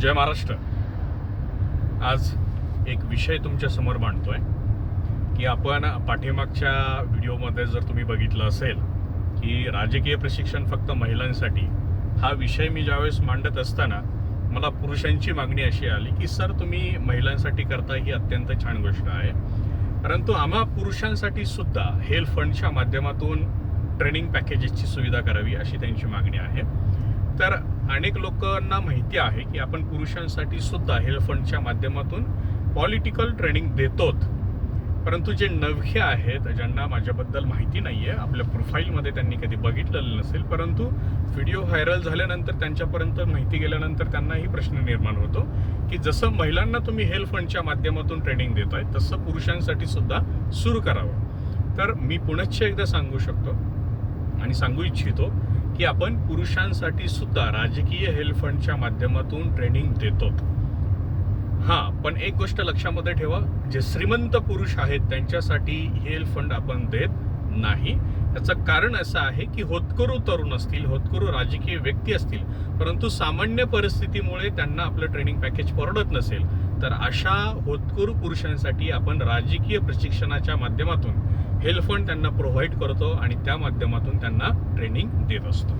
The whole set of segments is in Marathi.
जय महाराष्ट्र. आज एक विषय तुमच्यासमोर मांडतोय की आपण पाठीमागच्या व्हिडिओमध्ये जर तुम्ही बघितलं असेल की राजकीय प्रशिक्षण फक्त महिलांसाठी हा विषय मी ज्यावेळेस मांडत असताना मला पुरुषांची मागणी अशी आली की सर तुम्ही महिलांसाठी करता ही अत्यंत छान गोष्ट आहे. परंतु आम्हा पुरुषांसाठी सुद्धा हेल्थ फंडच्या माध्यमातून ट्रेनिंग पॅकेजेसची सुविधा करावी अशी त्यांची मागणी आहे. तर अनेक लोकांना माहिती आहे की आपण पुरुषांसाठी सुद्धा हेल्थ फंडच्या माध्यमातून पॉलिटिकल ट्रेनिंग देतोत. परंतु जे नवखे आहेत ज्यांना माझ्याबद्दल माहिती नाही आहे आपल्या प्रोफाईलमध्ये त्यांनी कधी बघितलेलं नसेल परंतु व्हिडिओ व्हायरल झाल्यानंतर त्यांच्यापर्यंत माहिती गेल्यानंतर त्यांनाही प्रश्न निर्माण होतो की जसं महिलांना तुम्ही हेल्थ फंडच्या माध्यमातून ट्रेनिंग देताय तसं पुरुषांसाठी सुद्धा सुरू करावं. तर मी पुनश्च एकदा सांगू शकतो आणि सांगू इच्छितो की आपण पुरुषांसाठी सुद्धा राजकीय हेल्थ फंडच्या माध्यमातून ट्रेनिंग देतो. हा पण एक गोष्ट लक्षामध्ये ठेवा जे श्रीमंत पुरुष आहेत त्यांच्यासाठी हेल्थ फंड आपण देत नाही. याचं कारण असं आहे की होतकरू तरुण असतील होतकरू राजकीय व्यक्ती असतील परंतु सामान्य परिस्थितीमुळे त्यांना आपलं ट्रेनिंग पॅकेज परवडत नसेल तर अशा होतकरू पुरुषांसाठी आपण राजकीय प्रशिक्षणाच्या माध्यमातून हेल फंड त्यांना प्रोव्हाइड करतो आणि त्या माध्यमातून त्यांना ट्रेनिंग देत असतो.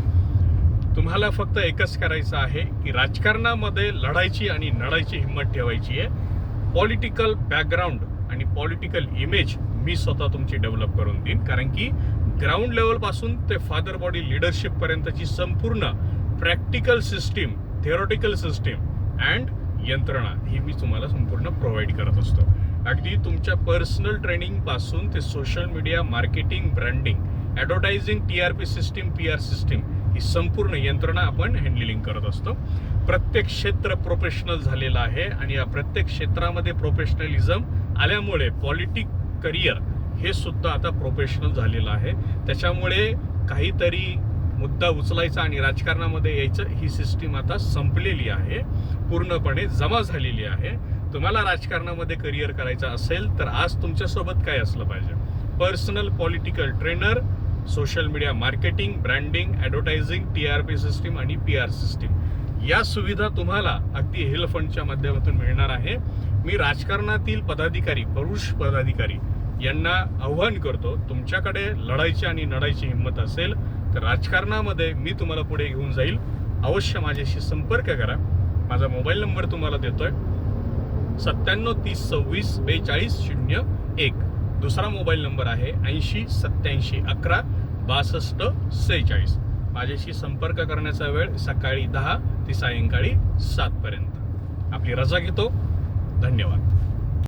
तुम्हाला फक्त एकच करायचं आहे की राजकारणामध्ये लढायची आणि लढायची हिंमत ठेवायची आहे. पॉलिटिकल बॅकग्राऊंड आणि पॉलिटिकल इमेज मी स्वतः तुमची डेव्हलप करून देईन. कारण की ग्राउंड लेवलपासून ते फादर बॉडी लिडरशिपपर्यंतची संपूर्ण practical system theoretical system and यंत्रणा ही मी तुम्हाला संपूर्ण प्रोव्हाइड करत असतो. अगदी तुमच्या पर्सनल ट्रेनिंगपासून ते social media marketing branding advertising T R P system P R system ही संपूर्ण यंत्रणा आपण हँडलिंग करत असतो. प्रत्येक क्षेत्र प्रोफेशनल झालेलं आहे आणि या प्रत्येक क्षेत्रामध्ये प्रोफेशनलिझम आल्यामुळे पॉलिटिक करिअर हे सुद्धा आता प्रोफेशनल झालेलं आहे. त्याच्यामुळे काहीतरी मुद्दा उचलायचा आणि राजकारणामध्ये यायचं ही सिस्टीम आता संपलेली आहे. पूर्णपणे जमा झालेली आहे. तुम्हाला राजकारणामध्ये करिअर करायचं असेल तर आज तुमच्यासोबत काय असलं पाहिजे? Personal political trainer social media marketing branding advertising T R P system आणि पी आर सिस्टीम या सुविधा तुम्हाला अगदी हेल्थ फंडच्या माध्यमातून मिळणार आहे. मी राजकारणातील पदाधिकारी पुरुष पदाधिकारी यांना आव्हान करतो तुमच्याकडे लढायची आणि लढायची हिंमत असेल तर राजकारणामध्ये मी तुम्हाला पुढे घेऊन जाईल. अवश्य माझ्याशी संपर्क करा. माझा मोबाईल नंबर तुम्हाला देतोय. सत्त्याण्णव तीस सव्वीस बेचाळीस शून्य एक. दुसरा मोबाईल नंबर आहे ऐंशी सत्याऐंशी अकरा बासष्ट सेहेचाळीस. माझ्याशी संपर्क करण्याचा वेळ सकाळी दहा ते सायंकाळी सातपर्यंत आपली रजा घेतो. धन्यवाद.